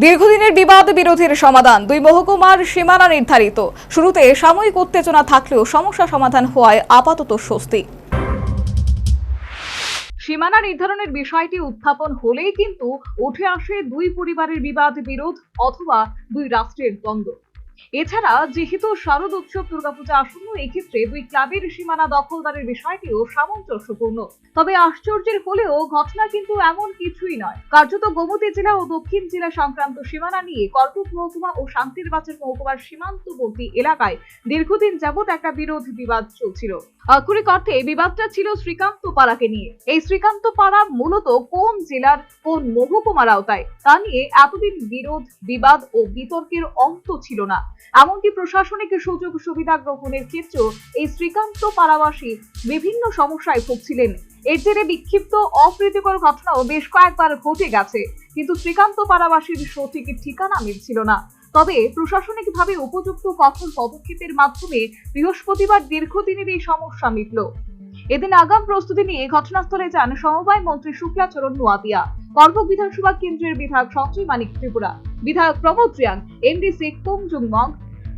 দীর্ঘদিনের বিবাদ বিরোধীর সমাধান, দুই মহকুমার সীমানা নির্ধারিত। শুরুতে সাময়িক উত্তেজনা থাকলেও সমস্যা সমাধান হওয়ায় আপাতত স্বস্তি। সীমানা নির্ধারণের বিষয়টি উত্থাপন হলেই কিন্তু উঠে আসে দুই পরিবারের বিবাদ বিরোধ অথবা দুই রাষ্ট্রের দ্বন্দ্ব। এছাড়া যেহেতু শারদ উৎসব দুর্গাপূজা আসন্ন, এক্ষেত্রে দুই ক্লাবের সীমানা দখলদারের বিষয়টিও সামঞ্জস্যপূর্ণ। তবে আশ্চর্যের হলেও ঘটনা কিন্তু এমন কিছুই নয়। কার্যত গোমতী জেলা ও দক্ষিণ জেলা সংক্রান্ত সীমানা নিয়ে কর্পূর মহকুমা ও শান্তির বাজার মহকুমার সীমান্তবর্তী এলাকায় দীর্ঘদিন যাবৎ একটা বিরোধ বিবাদ চলছিল। আক্ষরিক অর্থে বিবাদটা ছিল শ্রীকান্ত পাড়াকে নিয়ে। এই শ্রীকান্ত পাড়া মূলত কোন জেলার কোন মহকুমার আওতায়? তা নিয়ে এতদিন বিরোধ, বিবাদ ও বিতর্কের অন্ত ছিল না। এমনকি প্রশাসনিক সুযোগ সুবিধা গ্রহণের ক্ষেত্রেও এই শ্রীকান্ত পাড়াবাসী বিভিন্ন সমস্যায় ভুগছিলেন। এর জেরে বিক্ষিপ্ত অপ্রীতিকর ঘটনাও বেশ কয়েকবার ঘটে গেছে। কিন্তু শ্রীকান্ত পাড়াবাসীর সঠিক ঠিকানা মিলছিল না। তবে প্রশাসনিকভাবে উপযুক্ত কঠোর পদক্ষেপের মাধ্যমে বৃহস্পতিবার দীর্ঘদিনের এই সমস্যা মিটল। এদিন আগাম প্রস্তুতি নিয়ে ঘটনাস্থলে যান সমবায় মন্ত্রী শুক্লাচরণ নোয়াতিয়া কর্বক বিধানসভা কেন্দ্রের বিধায়ক সঞ্জয় মানিক ত্রিপুরা, বিধায়ক প্রমোদ রিয়াং এমডি শেখ কুমজুং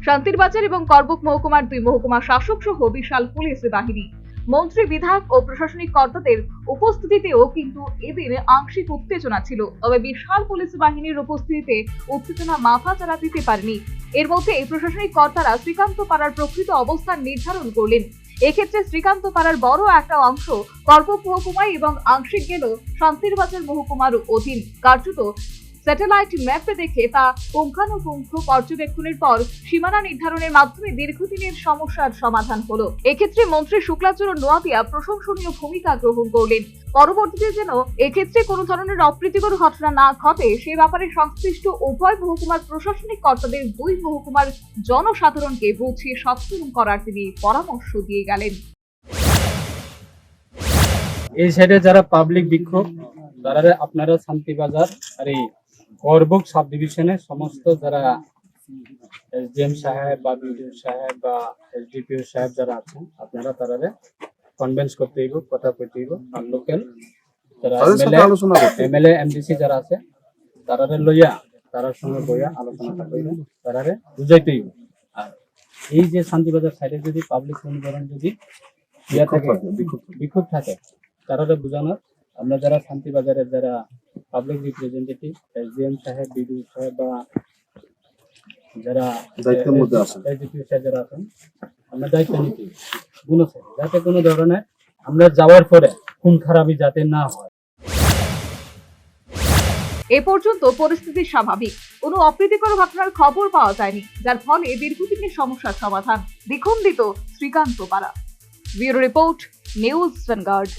শান্তির বাজার এবং করবক মহকুমার দুই মহকুমা শাসক সহ বিশাল পুলিশ বাহিনী। মন্ত্রী, বিধায়ক ও প্রশাসনিক কর্তাদের উপস্থিতিতেও কিন্তু এদিন আংশিক উত্তেজনা ছিল। তবে বিশাল পুলিশ বাহিনীর উপস্থিতিতে উত্তেজনা মাথা চারা দিতে পারেনি। এর মধ্যে প্রশাসনিক কর্তারা শ্রীকান্ত পাড়ার প্রকৃত অবস্থান নির্ধারণ করলেন। এক্ষেত্রে শ্রীকান্ত পাড়ার বড় একটা অংশ কর্পক মহকুমায় এবং আংশিক গেল শান্তির বাজার মহকুমার অধীন কার্যত স্যাটেলাইট ম্যাপে দেখে তা পুঙ্খানুপুঙ্খ পর্যবেক্ষণের পর সীমানা নির্ধারণের মাধ্যমে দীর্ঘদিনের সমস্যার সমাধান হলো। এক্ষেত্রে মন্ত্রী শুক্লাচরণ নোয়াতিয়া প্রশংসনীয় ভূমিকা গ্রহণ করলেন। পরবর্তীতে যেন এক্ষেত্রে কোনো ধরনের অপ্রীতিকর ঘটনা না ঘটে, সে ব্যাপারে সংশ্লিষ্ট উভয় মহকুমার প্রশাসনিক কর্তাদের দুই মহকুমার জনসাধারণকে বুঝিয়ে সচেতন করার তিনি পরামর্শ দিয়ে গেলেন। এই সাইডে যারা পাবলিক বিক্ষোভ তারা আপনারা শান্তিবাজার আর এই করবুক সাব ডিভিশনের সমস্ত যারা এসডিএম সাহেব বা বিডিও সাহেব বা এসডিপিও সাহেব যারা আছেন আপনারা তারা কনভেন্স করতে হইব কথা কইতে হইব। আর লোকাল যারা এমএলএ এমডিসি যারা আছে তারারে লইয়া তারার সঙ্গে বইয়া আলোচনা কইব তারারে বুঝাইতে হইব। আর এই যে শান্তিবাজার সাইডে যদি পাবলিক মনিটরিং যদি ইয়া থাকে বিক্ষোভ থাকে। তারারে বোঝানোর। আমরা যারা শান্তিবাজারের যারা পাবলিক রিপ্রেজেন্টেটিভ এসডিএম সাহেব বিডিও সাহেব বা যারা দায়িত্বের মধ্যে আছেন। সাহেব যারা আছেন আমরা দায়িত্ব নিতে বলেছে যাতে কোনো ধরনের আমরা যাওয়ার পরে খুন খারাপি যাতে না হয়। এ পর্যন্ত পরিস্থিতি স্বাভাবিক। কোনো অপ্রীতিকর ঘটনার খবর পাওয়া যায়নি যার ফলে দীর্ঘদিনের সমস্যার সমাধান। দ্বিখণ্ডিত শ্রীকান্ত পাড়া। Bureau report news vanguard